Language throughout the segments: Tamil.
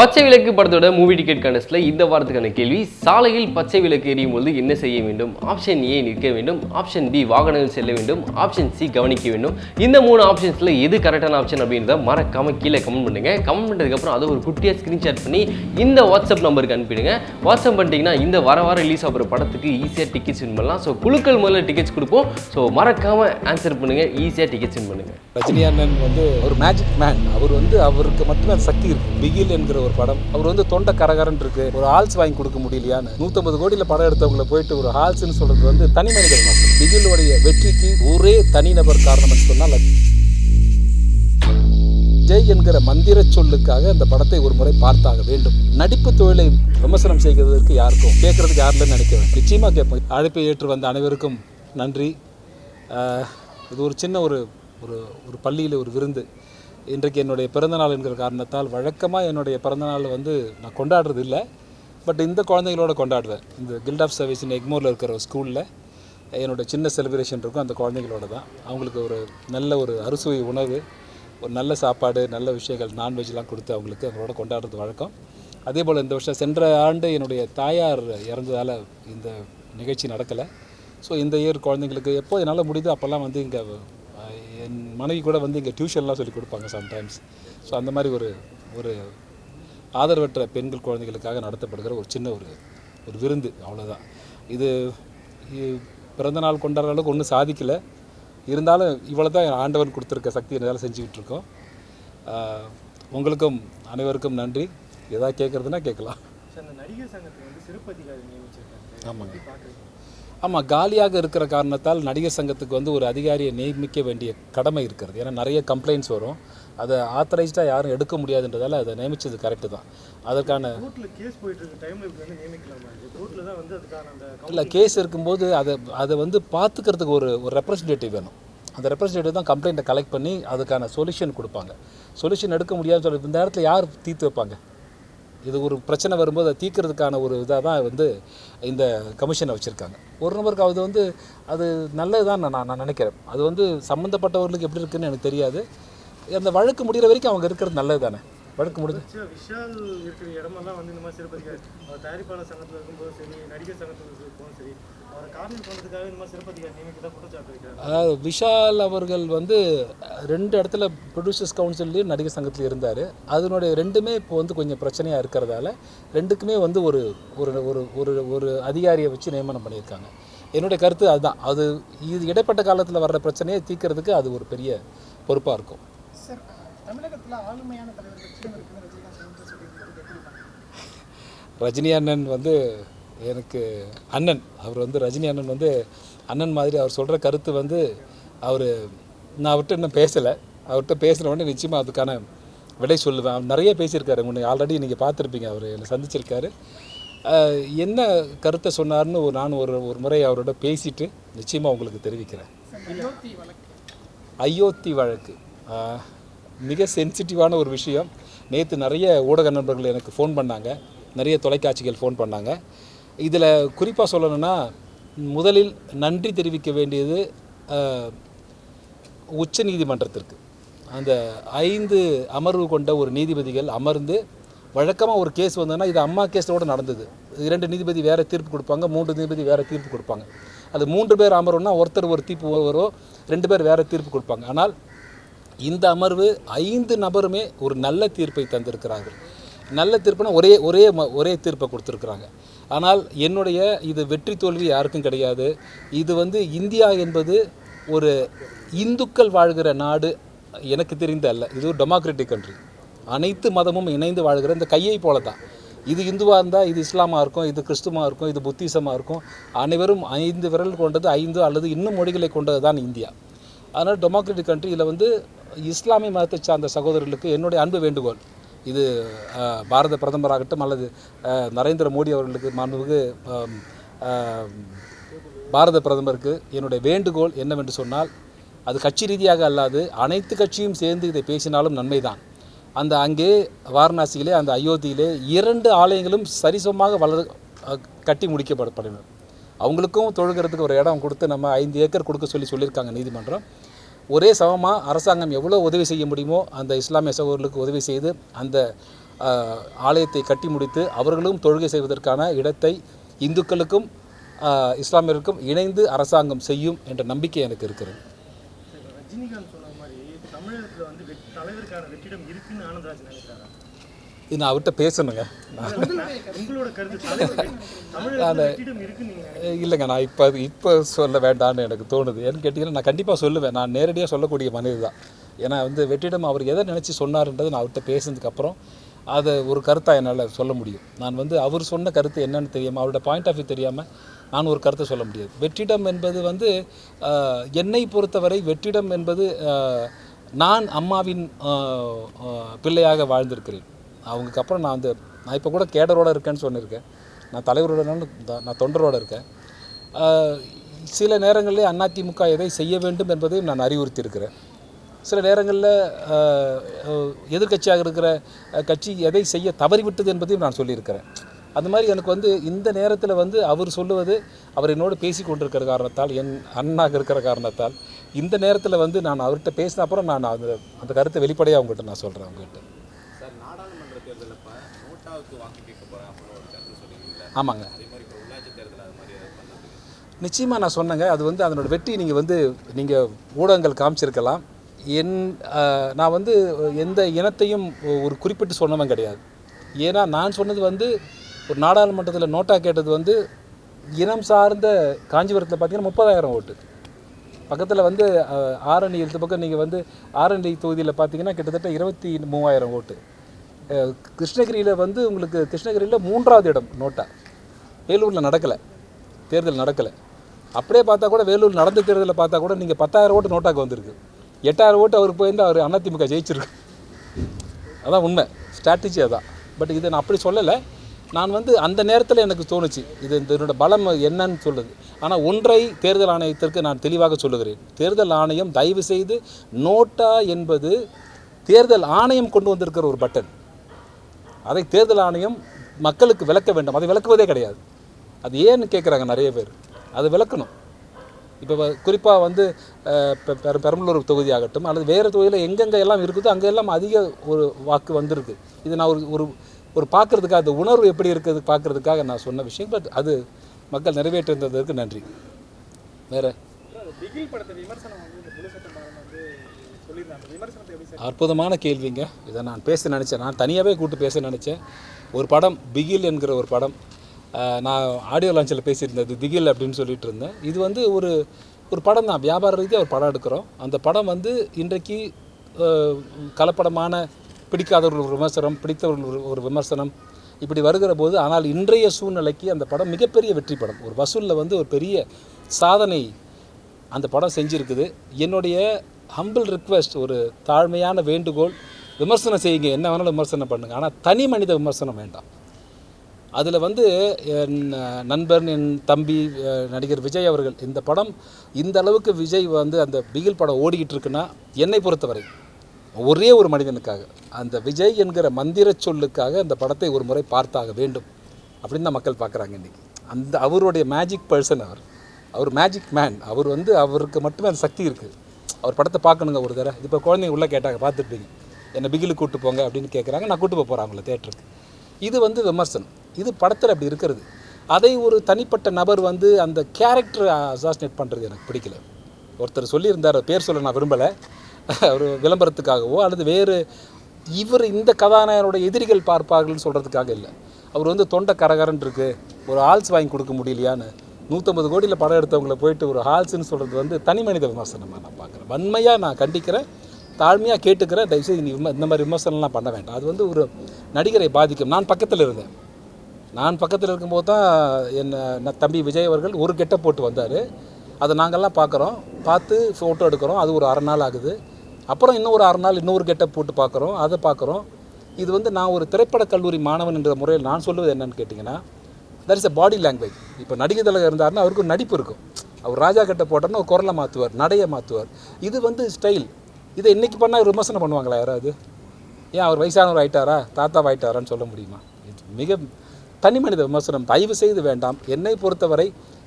பச்சை விளக்கு படத்தோட மூவி டிக்கெட் கண்டஸ்ட்ல இந்த வாரத்துக்கான கேள்வி சாலையில் பச்சை விளக்கு எரியும் போது என்ன செய்ய வேண்டும்? ஆப்ஷன் ஏ நிற்க வேண்டும் ஆப்ஷன் பி வாகனங்கள் செல்ல வேண்டும் ஆப்ஷன் சி கவனிக்க வேண்டும். இந்த மூணு ஆப்ஷன்ஸ்ல எது கரெக்டான ஆப்ஷன் அப்படின்றத மறக்காம கீழே கமெண்ட் பண்ணுங்க. கமெண்ட் பண்ணதுக்கப்புறம் அதை ஒரு குட்டியாக ஸ்கிரீன்ஷாட் பண்ணி இந்த வாட்ஸ்அப் நம்பருக்கு அனுப்பிடுங்க. வாட்ஸ்அப் பண்ணிட்டீங்கன்னா இந்த வர வாரம் ரிலீஸ் ஆகிற படத்துக்கு ஈஸியாக டிக்கெட்ஸ் வின் பண்ணலாம். ஸோ குழுக்கள் முதல்ல டிக்கெட்ஸ் கொடுப்போம். ஸோ மறக்காம ஆன்சர் பண்ணுங்க. ஈஸியாக டிக்கெட்ஸ் வின் பண்ணுங்க. ரஜினி அண்ணன் வந்து ஒரு மேஜிக் மேன் அவர் வந்து அவருக்கு மட்டும் சக்தி இருக்கு. பிகில் என்கிற ஒரு படம். அவர் வந்து தொண்டை கரகரன் இருக்கு. ஒரு ஹால்ஸ் வாங்கி கொடுக்க முடியலையான்னு. நூற்றம்பது கோடியில் படம் எடுத்தவங்கள போயிட்டு ஒரு ஹால்ஸ்னு சொல்றது வந்து தனி மனிதர் மாற்றம் பிகிலுடைய வெற்றிக்கு ஒரே தனிநபர் காரணம்னு சொன்னால் ஜெய் என்கிற மந்திர சொல்லுக்காக அந்த படத்தை ஒரு முறை பார்த்தாக வேண்டும். நடிப்பு தொழிலை விமர்சனம் செய்கிறதற்கு யாருக்கும் கேட்கறதுக்கு யாரில்லைன்னு நினைக்கிறேன் நிச்சயமாக கேட்போம். அழைப்பை ஏற்று வந்த அனைவருக்கும் நன்றி. இது ஒரு சின்ன ஒரு ஒரு ஒரு பள்ளியில் ஒரு விருந்து. இன்றைக்கு என்னுடைய பிறந்தநாள் என்கிற காரணத்தால் வழக்கமாக என்னுடைய பிறந்தநாள் வந்து நான் கொண்டாடுறது இல்லை பட் இந்த குழந்தைங்களோட கொண்டாடுவேன். இந்த கில்ட் ஆஃப் சர்வீஸ்னு எக்மோரில் இருக்கிற ஒரு ஸ்கூலில் என்னோட சின்ன செலிப்ரேஷன் இருக்கும். அந்த குழந்தைங்களோட தான். அவங்களுக்கு ஒரு நல்ல ஒரு அறுசுவை உணவு ஒரு நல்ல சாப்பாடு நல்ல விஷயங்கள் நான்வெஜ்லாம் கொடுத்து அவங்களுக்கு அவங்களோட கொண்டாடுறது வழக்கம். அதே போல் இந்த வருஷம் சென்ற ஆண்டு என்னுடைய தாயார் இறந்ததால் இந்த நிகழ்ச்சி நடக்கலை. ஸோ இந்த இயர் குழந்தைங்களுக்கு எப்போ என்னால் முடியுதோ அப்போல்லாம் வந்து இங்கே என் மனைவி கூட வந்து இங்கே டியூஷன்லாம் சொல்லி கொடுப்பாங்க சம்டைம்ஸ் ஸோ அந்த மாதிரி ஒரு ஒரு ஆதரவற்ற பெண்கள் குழந்தைகளுக்காக நடத்தப்படுகிற ஒரு சின்ன ஒரு ஒரு விருந்து அவ்வளோதான் இது இ- பிறந்த நாள் கொண்டாடுற அளவுக்கு ஒன்றும் சாதிக்கலை. இருந்தாலும் இவ்வளோ தான் ஆண்டவன் கொடுத்துருக்க சக்தி என்னால் செஞ்சுக்கிட்டு இருக்கோம். உங்களுக்கும் அனைவருக்கும் நன்றி. எதாவது கேட்குறதுனா கேட்கலாம் ஆமாங்க. ஆமாம் காலியாக இருக்கிற காரணத்தால் நடிகர் சங்கத்துக்கு வந்து ஒரு அதிகாரியை நியமிக்க வேண்டிய கடமை இருக்கிறது. ஏன்னா நிறைய கம்ப்ளைண்ட்ஸ் வரும். அதை ஆத்தரைஸ்டாக யாரும் எடுக்க முடியாதுன்றதால அதை நியமிச்சது கரெக்டு தான். அதற்கான இல்லை கேஸ் இருக்கும்போது அதை அதை வந்து பார்த்துக்கிறதுக்கு ஒரு ஒரு ரெப்ரசன்டேட்டிவ் வேணும். அந்த ரெப்ரசன்டேட்டிவ் தான் கம்ப்ளைண்ட்டை கலெக்ட் பண்ணி அதுக்கான சொல்யூஷன் கொடுப்பாங்க. சொல்யூஷன் எடுக்க முடியாதுன்னு சொல்லி இந்த நேரத்தில் யார் தீர்த்து வைப்பாங்க? இது ஒரு பிரச்சனை வரும்போது அதை தீர்க்கறதுக்கான ஒரு இதாக தான் வந்து இந்த கமிஷனை வச்சுருக்காங்க. ஒரு நபருக்கு அது வந்து அது நல்லது தான் நான் நான் நினைக்கிறேன். அது வந்து சம்மந்தப்பட்டவர்களுக்கு எப்படி இருக்குன்னு எனக்கு தெரியாது. அந்த வழக்கு முடிகிற வரைக்கும் அவங்க இருக்கிறது நல்லது தானே? வழக்கு முடிஞ்சு. விஷால் இருக்கிற இடமெல்லாம் வந்து இந்த மாதிரி சிறப்பு அதிகாரி அவர் தயாரிப்பாளர் சங்கத்தில் இருக்கும்போது சரி நடிகர் சங்கத்தில் இருக்கும்போதும் சரி அவரை காரணம் பண்ணுறதுக்காக இந்த மாதிரி சிறப்பு அதிகாரி நியமிக்க குற்றச்சாட்டு அதாவது விஷால் அவர்கள் வந்து ரெண்டு இடத்துல ப்ரொடியூசர்ஸ் கவுன்சில்லையும் நடிகர் சங்கத்தில் இருந்தார். அதனுடைய ரெண்டுமே இப்போ வந்து கொஞ்சம் பிரச்சனையாக இருக்கிறதால ரெண்டுக்குமே வந்து ஒரு ஒரு ஒரு ஒரு ஒரு அதிகாரியை வச்சு நியமனம் பண்ணியிருக்காங்க. என்னுடைய கருத்து அதுதான். அது இது இடைப்பட்ட காலத்தில் வர்ற பிரச்சனையை தீர்க்கறதுக்கு அது ஒரு பெரிய பொறுப்பாக இருக்கும். தமிழகத்தில் ஆளுமையான தலைவர் கட்சியும் இருக்குன்னு ரஜினிகாந்த் வந்து சொல்லியிருக்காரு. எப்படி பார்க்குறீங்க? ரஜினி அண்ணன் வந்து எனக்கு அண்ணன். அவர் வந்து ரஜினி அண்ணன் வந்து அண்ணன் மாதிரி அவர் சொல்கிற கருத்து வந்து அவர் நான் அவர்கிட்ட இன்னும் பேசலை. அவர்கிட்ட பேசுன உடனே நிச்சயமாக அதுக்கான விடை சொல்லுவேன். அவர் நிறைய பேசியிருக்காரு முன்னே ஆல்ரெடி நீங்கள் பார்த்துருப்பீங்க. அவர் என்னை சந்திச்சிருக்காரு. என்ன கருத்தை சொன்னார்னு ஒரு நான் ஒரு ஒரு முறை அவரோட பேசிட்டு நிச்சயமாக உங்களுக்கு தெரிவிக்கிறேன். அயோத்தி வழக்கு. மிக சென்சிட்டிவான ஒரு விஷயம். நேற்று நிறைய ஊடக நண்பர்கள் எனக்கு ஃபோன் பண்ணாங்க. நிறைய தொலைக்காட்சிகள் ஃபோன் பண்ணாங்க. இதில் குறிப்பாக சொல்லணும்னா முதலில் நன்றி தெரிவிக்க வேண்டியது உச்ச நீதிமன்றத்திற்கு. அந்த ஐந்து அமர்வு கொண்ட ஒரு நீதிபதிகள் அமர்ந்து வழக்கமாக ஒரு கேஸ் வந்ததுன்னா இது அம்மா கேஸோட நடந்தது. இரண்டு நீதிபதி வேறு தீர்ப்பு கொடுப்பாங்க மூன்று நீதிபதி வேறு தீர்ப்பு கொடுப்பாங்க. அது மூன்று பேர் அமர்வுனா ஒருத்தர் ஒரு தீர்ப்பு வரும் ரெண்டு பேர் வேறு தீர்ப்பு கொடுப்பாங்க. ஆனால் இந்த அமர்வு ஐந்து நபருமே ஒரு நல்ல தீர்ப்பை தந்திருக்கிறார்கள். நல்ல தீர்ப்புனா ஒரே ஒரே ம- ஒரே தீர்ப்பை கொடுத்துருக்குறாங்க. ஆனால் என்னுடைய இது வெற்றி தோல்வி யாருக்கும் கிடையாது. இது வந்து இந்தியா என்பது ஒரு இந்துக்கள் வாழ்கிற நாடு எனக்கு தெரிந்த அல்ல. இது ஒரு டெமோக்ராட்டிக் கண்ட்ரி அனைத்து மதமும் இணைந்து வாழ்கிற இந்த கையை போல தான் இது இந்துவாக இருந்தால் இது இஸ்லாமாக இருக்கும் இது கிறிஸ்துவமாக இருக்கும் இது புத்திசமாக இருக்கும். அனைவரும் ஐந்து விரல் கொண்டது ஐந்து அல்லது இன்னும் மொழிகளை கொண்டது தான் இந்தியா. அதனால் டெமோக்ராட்டிக் கண்ட்ரியில் வந்து இஸ்லாமிய மதத்தை சார்ந்த சகோதரர்களுக்கு என்னுடைய அன்பு வேண்டுகோள். இது பாரத பிரதமராகட்டும் அல்லது நரேந்திர மோடி அவர்களுக்கு மாண்புமிகு பாரத பிரதமருக்கு என்னுடைய வேண்டுகோள் என்னவென்று சொன்னால் அது கட்சி ரீதியாக அல்லாது அனைத்து கட்சியும் சேர்ந்து இதை பேசினாலும் நன்மைதான். அந்த அங்கே வாரணாசியிலே அந்த அயோத்தியிலே இரண்டு ஆலயங்களும் சரிசமமாக வளர் கட்டி முடிக்கப்படப்படணும் அவங்களுக்கும் தொழுகிறதுக்கு ஒரு இடம் கொடுத்து நம்ம ஐந்து ஏக்கர் கொடுக்க சொல்லி சொல்லியிருக்காங்க நீதிமன்றம். ஒரே சமமாக அரசாங்கம் எவ்வளோ உதவி செய்ய முடியுமோ அந்த இஸ்லாமிய சகோதரர்களுக்கு உதவி செய்து அந்த ஆலயத்தை கட்டி முடித்து அவர்களும் தொழுகை செய்வதற்கான இடத்தை இந்துக்களுக்கும் இஸ்லாமியருக்கும் இணைந்து அரசாங்கம் செய்யும் என்ற நம்பிக்கை எனக்கு இருக்கிறது. ரஜினிகாந்த் சொன்ன மாதிரி தமிழகத்தில் வந்து தலைவருக்கான வெற்றிடம் இருக்குன்னு ஆனந்தராஜ் நினைக்கிறாரா? இது நான் அவர்கிட்ட பேசணுங்க? அஹ் இல்லைங்க நான் இப்போ இப்போ சொல்ல வேண்டாம்னு எனக்கு தோணுது. ஏன்னு கேட்டிங்கன்னா நான் கண்டிப்பாக சொல்லுவேன். நான் நேரடியாக சொல்லக்கூடிய மனிதர் தான். ஏன்னா வந்து வெற்றிடம் அவர் எதை நினச்சி சொன்னார்ன்றது நான் அவர்கிட்ட பேசுனதுக்கப்புறம் அதை ஒரு கருத்தாக என்னால் சொல்ல முடியும். நான் வந்து அவர் சொன்ன கருத்து என்னன்னு தெரியாமல் அவரோட பாயிண்ட் ஆஃப் வியூ தெரியாமல் நான் ஒரு கருத்தை சொல்ல முடியாது. வெற்றிடம் என்பது வந்து என்னை பொறுத்தவரை வெற்றிடம் என்பது நான் அம்மாவின் பிள்ளையாக வாழ்ந்திருக்கிறேன். அவங்களுக்கு அப்புறம் நான் வந்து நான் இப்போ கூட கேடரோடு இருக்கேன்னு சொன்னிருக்கேன் நான் தலைவரோட நான் தொண்டரோடு இருக்கேன். சில நேரங்களில் அதிமுக எதை செய்ய வேண்டும் என்பதையும் நான் அறிவுறுத்தியிருக்கிறேன். சில நேரங்களில் எதிர்க்கட்சியாக இருக்கிற கட்சி எதை செய்ய தவறிவிட்டது என்பதையும் நான் சொல்லியிருக்கிறேன். அந்த மாதிரி எனக்கு வந்து இந்த நேரத்தில் வந்து அவர் சொல்லுவது அவர் என்னோடு பேசி கொண்டிருக்கிற காரணத்தால் என் அண்ணாக இருக்கிற காரணத்தால் இந்த நேரத்தில் வந்து நான் அவர்கிட்ட பேசின அப்புறம் நான் அந்த அந்த கருத்தை வெளிப்படையாக அவங்ககிட்ட நான் சொல்கிறேன் அவங்ககிட்ட பண்ணுறதுக்கு நிச்சயமாக நான் சொன்னேங்க. அது வந்து அதனோட வெற்றி நீங்கள் வந்து நீங்கள் ஊடகங்கள் காமிச்சிருக்கலாம். என் நான் வந்து எந்த இனத்தையும் ஒரு குறிப்பிட்டு சொன்னவன் கிடையாது. ஏன்னா நான் சொன்னது வந்து ஒரு நாடாளுமன்றத்தில் நோட்டா கேட்டது வந்து இனம் சார்ந்த காஞ்சிபுரத்தில் பார்த்தீங்கன்னா முப்பதாயிரம் ஓட்டு. பக்கத்தில் வந்து ஆரணி இந்த பக்கம் நீங்கள் வந்து ஆரணி தொகுதியில் பார்த்தீங்கன்னா கிட்டத்தட்ட இருபத்தி மூவாயிரம் ஓட்டு. கிருஷ்ணகிரியில் வந்து உங்களுக்கு கிருஷ்ணகிரியில் மூன்றாவது இடம் நோட்டா. வேலூரில் நடக்கலை. தேர்தல் நடக்கலை. அப்படியே பார்த்தா கூட வேலூர் நடந்த தேர்தலில் பார்த்தா கூட நீங்கள் பத்தாயிரம் ஓட்டு நோட்டாக்கு வந்திருக்கு. எட்டாயிரம் ஓட்டு அவர் போயிருந்து அவர் அதிமுக ஜெயிச்சிருக்கு அதான் உண்மை. ஸ்ட்ராட்டஜி அதான். பட் இதை நான் அப்படி சொல்லலை. நான் வந்து அந்த நேரத்தில் எனக்கு தோணுச்சு. இது இந்த இதனோட பலம் என்னன்னு சொல்லுது ஆனால் ஒன்றை தேர்தல் ஆணையத்திற்கு நான் தெளிவாக சொல்லுகிறேன். தேர்தல் ஆணையம் தயவு செய்து நோட்டா என்பது தேர்தல் ஆணையம் கொண்டு வந்திருக்கிற ஒரு பட்டன் அதை தேர்தல் ஆணையம் மக்களுக்கு விளக்க வேண்டும். அதை விளக்குவதே கிடையாது. அது ஏன்னு கேட்குறாங்க நிறைய பேர். அது விளக்கணும். இப்போ குறிப்பாக வந்து பெ- பெர- பெரம்பலூர் தொகுதி ஆகட்டும் அல்லது வேறு தொகுதியில் எங்கெங்கே எல்லாம் இருக்குதோ அங்கே எல்லாம் அதிக ஒரு வாக்கு வந்திருக்கு. இது நான் ஒரு ஒரு ஒரு பார்க்குறதுக்காக அந்த உணர்வு எப்படி இருக்குது பார்க்குறதுக்காக நான் சொன்ன விஷயம். பட் அது மக்கள் நிறைவேற்றிருந்ததற்கு நன்றி. வேறு பிகில் படத்தை விமர்சனம் வந்து இந்த புலி சட்டம் வந்து சொல்லியிருந்தாங்க. விமர்சனத்தை எப்படி சார்? அற்புதமான கேள்விங்க. இதை நான் பேச நினச்சேன். நான் தனியாகவே கூப்பிட்டு பேச நினச்சேன். ஒரு படம் பிகில் என்கிற ஒரு படம். நான் ஆடியோ லான்ச்சில் பேசியிருந்தது பிகில் அப்படின்னு சொல்லிட்டு இருந்தேன். இது வந்து ஒரு ஒரு படம் தான். வியாபார ரீதியாக ஒரு படம் எடுக்கிறோம். அந்த படம் வந்து இன்றைக்கு கலப்படமான பிடிக்காதவர்கள் ஒரு விமர்சனம் பிடித்தவர்கள் ஒரு விமர்சனம் இப்படி வருகிற போது ஆனால் இன்றைய சூழ்நிலைக்கு அந்த படம் மிகப்பெரிய வெற்றி படம். ஒரு வசூலில் வந்து ஒரு பெரிய சாதனை அந்த படம் செஞ்சுருக்குது. என்னுடைய ஹம்பிள் ரிக்வெஸ்ட் ஒரு தாழ்மையான வேண்டுகோள் விமர்சனம் செய்யுங்க. என்ன வேணாலும் விமர்சனம் பண்ணுங்கள் ஆனால் தனி மனித விமர்சனம் வேண்டாம். அதில் வந்து என் நண்பன் என் தம்பி நடிகர் விஜய் அவர்கள் இந்த படம் இந்த அளவுக்கு விஜய் வந்து அந்த பிகில் படம் ஓடிக்கிட்டு இருக்குன்னா என்னை பொறுத்தவரை ஒரே ஒரு மனிதனுக்காக அந்த விஜய் என்கிற மந்திர சொல்லுக்காக அந்த படத்தை ஒரு முறை பார்த்தாக வேண்டும். அப்படின்னு தான் மக்கள் பார்க்குறாங்க இன்றைக்கி அந்த அவருடைய மேஜிக் பர்சன் அவர் அவர் மேஜிக் மேன் அவர் வந்து அவருக்கு மட்டுமே அந்த சக்தி இருக்குது அவர் படத்தை பார்க்கணுங்க ஒரு தடவை. இப்போ குழந்தைங்க உள்ளே கேட்டாங்க பார்த்துருப்பீங்க என்னை பிகிலுக்கு கூட்டு போங்க அப்படின்னு கேட்குறாங்க நான் கூட்டு போக போகிறேன் அவங்கள தேட்டருக்கு. இது வந்து விமர்சனம். இது படத்தில் அப்படி இருக்கிறது. அதை ஒரு தனிப்பட்ட நபர் வந்து அந்த கேரக்டர் அசாசினேட் பண்ணுறது எனக்கு பிடிக்கல. ஒருத்தர் சொல்லியிருந்தார் பேர் சொல்ல நான் விரும்பலை. ஒரு விளம்பரத்துக்காகவோ அல்லது வேறு இவர் இந்த கதாநாயகனுடைய எதிரிகள் பார்ப்பார்கள்னு சொல்கிறதுக்காக இல்லை. அவர் வந்து தொண்டை கரகரன் இருக்குது ஒரு ஆல்ஸ் வாங்கி கொடுக்க முடியலையான்னு. நூற்றம்பது கோடியில் படம் எடுத்தவங்கள போயிட்டு ஒரு ஹால்ஸ்ன்னு சொல்கிறது வந்து தனி மனித விமர்சனமாக நான் பார்க்குறேன். வன்மையாக நான் கண்டிக்கிறேன். தாழ்மையாக கேட்டுக்கிறேன். தயவுசெய்து நீ விம- இந்த மாதிரி விமர்சனம்லாம் பண்ண வேண்டாம். அது வந்து ஒரு நடிகரை பாதிக்கும். நான் பக்கத்தில் இருந்தேன். நான் பக்கத்தில் இருக்கும்போது தான் என் தம்பி விஜய் அவர்கள் ஒரு கெட்ட போட்டு வந்தார். அதை நாங்கள்லாம் பார்க்குறோம். பார்த்து ஃபோட்டோ எடுக்கிறோம். அது ஒரு அரை நாள் ஆகுது. அப்புறம் இன்னும் ஒரு அரை நாள் இன்னொரு கெட்ட போட்டு பார்க்குறோம். அதை பார்க்குறோம். இது வந்து நான் ஒரு திரைப்படக் கல்லூரி மாணவன் என்ற முறையில் நான் சொல்லுவது என்னன்னு கேட்டிங்கன்னா that is a body language இப்போ நடிகை தலைவர் இருந்தார்னா அவருக்கு ஒரு நடிப்பு இருக்கும். அவர் ராஜா கட்ட போட்டோன்னா ஒரு குரலை மாற்றுவார் நடையை மாற்றுவார் இது வந்து ஸ்டைல் இதை இன்றைக்கி பண்ணால் விமர்சனம் பண்ணுவாங்களா யாராவது? ஏன் அவர் வயசானவர் ஆயிட்டாரா? தாத்தா ஆயிட்டாரான்னு சொல்ல முடியுமா? மிக தனி மனித விமர்சனம். தயவு செய்து வேண்டாம். என்னை பொறுத்தவரை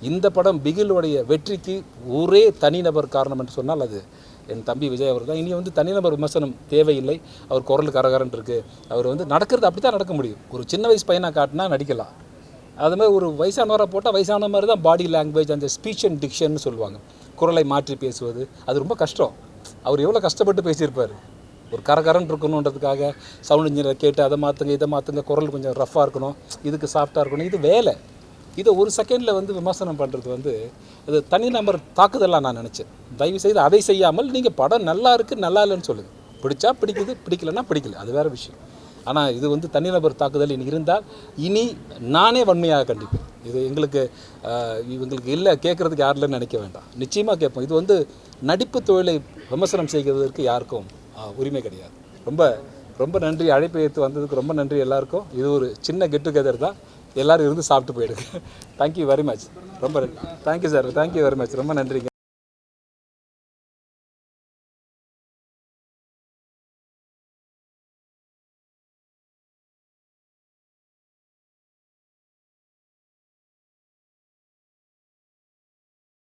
இந்த படம் பிகிலுடைய வெற்றிக்கு ஒரே தனிநபர் காரணம் என்று சொன்னால் அது என் தம்பி விஜய் அவர் தான். இனி வந்து தனிநபர் விமர்சனம் தேவையில்லை. அவர் குரல் கரகரன் இருக்குது அவர் வந்து நடக்கிறது அப்படி தான் நடக்க முடியும். ஒரு சின்ன வயசு பையனாக காட்டினா நடிக்கலாம். அது மாதிரி ஒரு வயசானவரை போட்டால் வயசான மாதிரி தான் பாடி லாங்குவேஜ் அந்த ஸ்பீச் அண்ட் டிக்ஷன் சொல்லுவாங்க. குரலை மாற்றி பேசுவது அது ரொம்ப கஷ்டம். அவர் எவ்வளோ கஷ்டப்பட்டு பேசியிருப்பார். ஒரு கரகரன் இருக்கணுன்றதுக்காக சவுண்ட் இன்ஜினியரை கேட்டு அதை மாற்றுங்க இதை மாற்றுங்க குரல் கொஞ்சம் ரஃப்பாக இருக்கணும் இதுக்கு சாஃப்டாக இருக்கணும் இது வேலை. இதை ஒரு செகண்டில் வந்து விமர்சனம் பண்ணுறது வந்து அது தனிநபர் தாக்குதலாக நான் நினச்சேன். தயவு செய்து அதை செய்யாமல் நீங்கள் படம் நல்லா இருக்குது நல்லா இல்லைன்னு சொல்லுங்கள் பிடிச்சா பிடிக்குது பிடிக்கலன்னா பிடிக்கல. அது வேறு விஷயம். ஆனால் இது வந்து தனிநபர் தாக்குதல் இனி இருந்தால் இனி நானே வன்மையாக கண்டிப்பேன். இது எங்களுக்கு இவங்களுக்கு இல்லை கேட்குறதுக்கு யாரில்லைன்னு நினைக்க வேண்டாம். நிச்சயமாக கேட்போம். இது வந்து நடிப்பு தொழிலை விமர்சனம் செய்கிறதற்கு யாருக்கும் உரிமை கிடையாது. ரொம்ப ரொம்ப நன்றி. அழைப்பு ஏற்று வந்ததுக்கு ரொம்ப நன்றி எல்லாருக்கும். இது ஒரு சின்ன கெட் டுகெதர் தான். எல்லாரும் இருந்து சாப்பிட்டு போயிடுங்க. தேங்க்யூ வெரி மச் ரொம்ப thank you sir thank you very much ரொம்ப நன்றிங்க.